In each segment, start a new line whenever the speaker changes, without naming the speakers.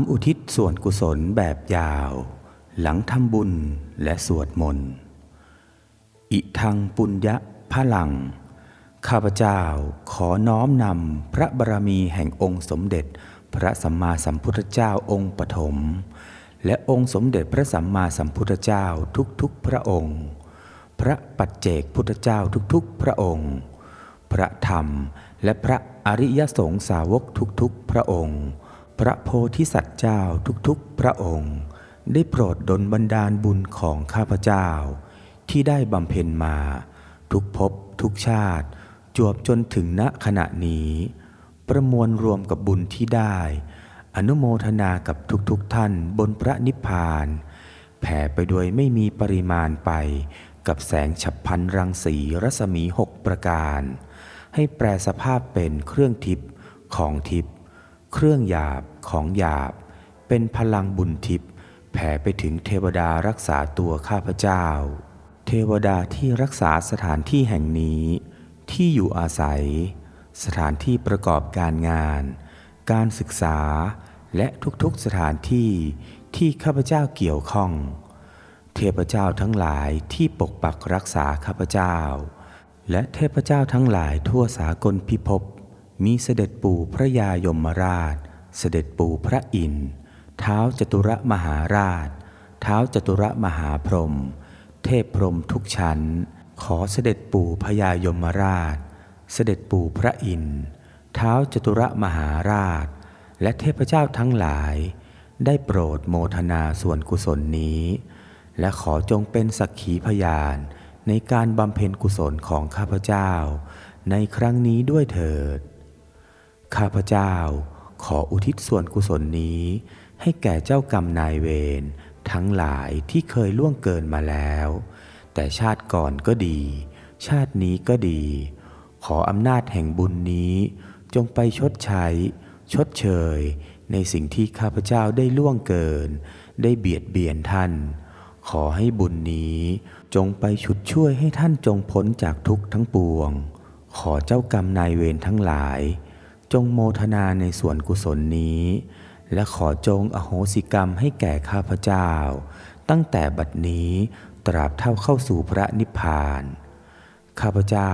ำอุทิศส่วนกุศลแบบยาว หลังทำบุญและสวดมนต์ อิทังปุญญะพลัง ข้าพเจ้าขอน้อมนำพระบารมีแห่งองค์สมเด็จ พระสัมมาสัมพุทธเจ้าองค์ปฐมและองค์สมเด็จพระสัมมาสัมพุทธเจ้าทุกๆพระองค์ พระปัจเจกพุทธเจ้าทุกๆพระองค์ พระธรรมและพระอริยสงฆ์สาวกทุกๆพระองค์ พระโพธิสัตว์เจ้าทุกๆพระองค์ ได้โปรดดลบันดาลบุญของข้าพเจ้า ที่ได้บำเพ็ญมา ทุกภพทุกชาติ จวบจนถึงณขณะนี้ ประมวลรวมกับบุญที่ได้ อนุโมทนากับทุกๆทท่านบนพระนิพพาน แผ่ไปโดยไม่มีปริมาณไปกับแสงฉับพันรังสีรัศมีหกประการ ให้แปลสภาพเป็นเครื่องทิพย์ของทิพย์ เครื่องหยาบของหยาบ เป็นพลังบุญทิพย์แผ่ไปถึงเทวดารักษาตัวข้าพเจ้า เทวดาที่รักษาสถานที่แห่งนี้ ที่อยู่อาศัย สถานที่ประกอบการงาน การศึกษาและทุกๆสถานที่ที่ข้าพเจ้าเกี่ยวข้อง เทพเจ้าทั้งหลายที่ปกปักรักษาข้าพเจ้า และเทพเจ้าทั้งหลายทั่วสากลพิภพ มีเสด็จปู่พระยายมราช เสด็จปู่พระอินทร์เท้าจตุรมหาราช เท้าจตุรมหาพรหมเทพพรหมทุกชั้น ขอเสด็จปู่พญายมราช เสด็จปู่พระอินทร์เท้าจตุรมหาราช และเทพเจ้าทั้งหลาย ได้โปรดโมทนาส่วนกุศลนี้ และขอจงเป็นสักขีพยานในการบำเพ็ญกุศลของข้าพเจ้า ในครั้งนี้ด้วยเถิด ข้าพเจ้าขออุทิศส่วนกุศลนี้ ให้แก่เจ้ากรรมนายเวรทั้งหลายที่เคยล่วงเกินมาแล้ว แต่ชาติก่อนก็ดี ชาตินี้ก็ดี ขออำนาจแห่งบุญนี้ จงไปชดใช้ ชดเชย ในสิ่งที่ข้าพเจ้าได้ล่วงเกิน ได้เบียดเบียนท่าน ขอให้บุญนี้ จงไปฉุดช่วยให้ท่านจงพ้นจากทุกข์ทั้งปวง ขอเจ้ากรรมนายเวรทั้งหลาย จงโมทนาในส่วนกุศลนี้ และขอจงอโหสิกรรมให้แก่ข้าพเจ้า ตั้งแต่บัดนี้ตราบเท่าเข้าสู่พระนิพพาน ข้าพเจ้า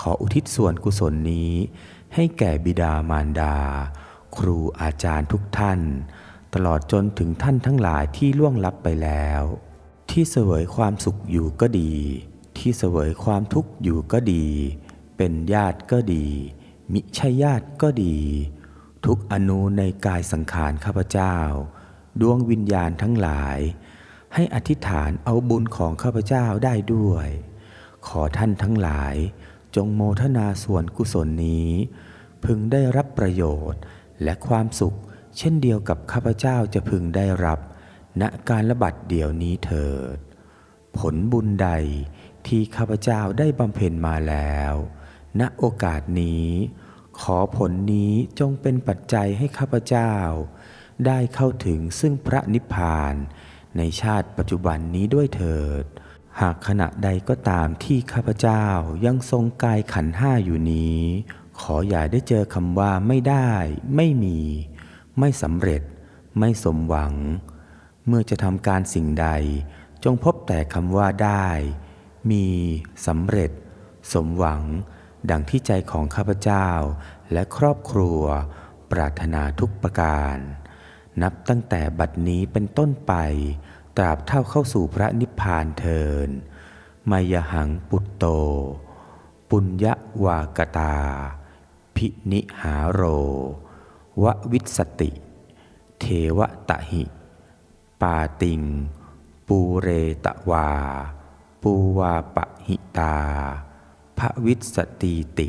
ขออุทิศส่วนกุศลนี้ ให้แก่บิดามารดา ครูอาจารย์ทุกท่าน ตลอดจนถึงท่านทั้งหลายที่ล่วงลับไปแล้ว ที่เสวยความสุขอยู่ก็ดี ที่เสวยความทุกข์อยู่ก็ดี เป็นญาติก็ดี มิใช่ญาติก็ดี ทุกอนูในกายสังขารข้าพเจ้า ดวงวิญญาณทั้งหลาย ให้อธิษฐานเอาบุญของข้าพเจ้าได้ด้วย ขอท่านทั้งหลาย จงโมทนาส่วนกุศลนี้ พึงได้รับประโยชน์และความสุข เช่นเดียวกับข้าพเจ้าจะพึงได้รับ ณการระบัดเดี๋ยวนี้เถิด ผลบุญใดที่ข้าพเจ้าได้บำเพ็ญมาแล้ว ณโอกาสนี้ ขอผลนี้จงเป็นปัจจัยให้ข้าพเจ้า ได้เข้าถึงซึ่งพระนิพพาน ในชาติปัจจุบันนี้ด้วยเถิด หากขณะใดก็ตามที่ข้าพเจ้ายังทรงกายขันห้าอยู่นี้ ขออย่าได้เจอคำว่าไม่ได้ ไม่มี ไม่สำเร็จ ไม่สมหวัง เมื่อจะทำการสิ่งใด จงพบแต่คำว่าได้ มีสำเร็จ สมหวัง ดังที่ใจของข้าพเจ้า และครอบครัว ปรารถนาทุกประการ นับตั้งแต่บัดนี้เป็นต้นไป ตราบเท่าเข้าสู่พระนิพพานเทินมายหังปุตโต ปุญญวากตา พินิหาโร ววิสสติ เทวตะหิ ปาติง ปูเรตะวา ปูวาปะหิตา พระวิสสติติ